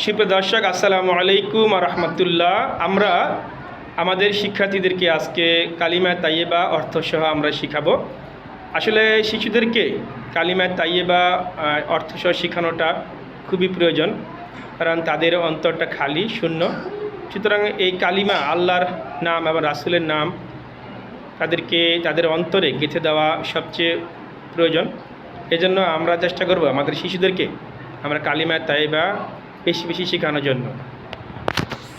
সুপ্রিয় দর্শক, আসসালামু আলাইকুম রহমতুল্লাহ। আমরা আমাদের শিক্ষার্থীদেরকে আজকে কালিমা তাইয়েবা অর্থসহ আমরা শিখাবো। আসলে শিশুদেরকে কালিমা তাইয়েবা অর্থসহ শেখানোটা খুবই প্রয়োজন, কারণ তাদের অন্তরটা খালি, শূন্য। সুতরাং এই কালিমা আল্লাহর নাম এবং রাসুলের নাম তাদেরকে, তাদের অন্তরে গেঁথে দেওয়া সবচেয়ে প্রয়োজন। এজন্য আমরা চেষ্টা করব আমাদের শিশুদেরকে, আমরা কালিমা তাইবা বেশি বেশি শেখানোর জন্য।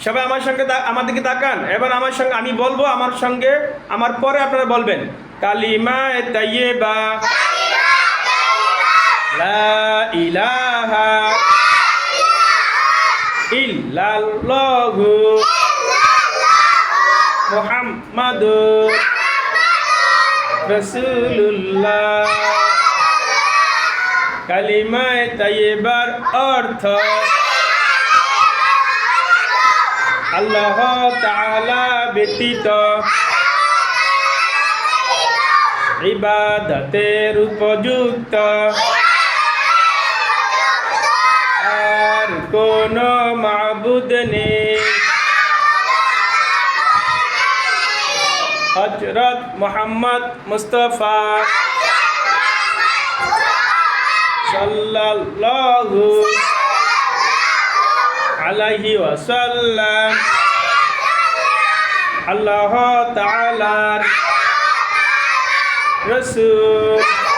সবাই আমার সঙ্গে আমার দিকে তাকান। এবার আমার সঙ্গে আমি বলব, আমার সঙ্গে, আমার পরে আপনারা বলবেন। কালিমা তাইয়েবা লা ইলাহা ইল্লাল্লাহু মুহাম্মাদুর তাইয়েবার অর্থ আল্লাহ তাআলা ব্যতীত ইবাদতের উপযুক্ত। আর কোন মাবুদ নেই। হজরত মোহাম্মদ মুস্তফা সাল্লাল্লাহু আলাইহি ওয়াসাল্লাম। আল্লাহ তাআলার রসুল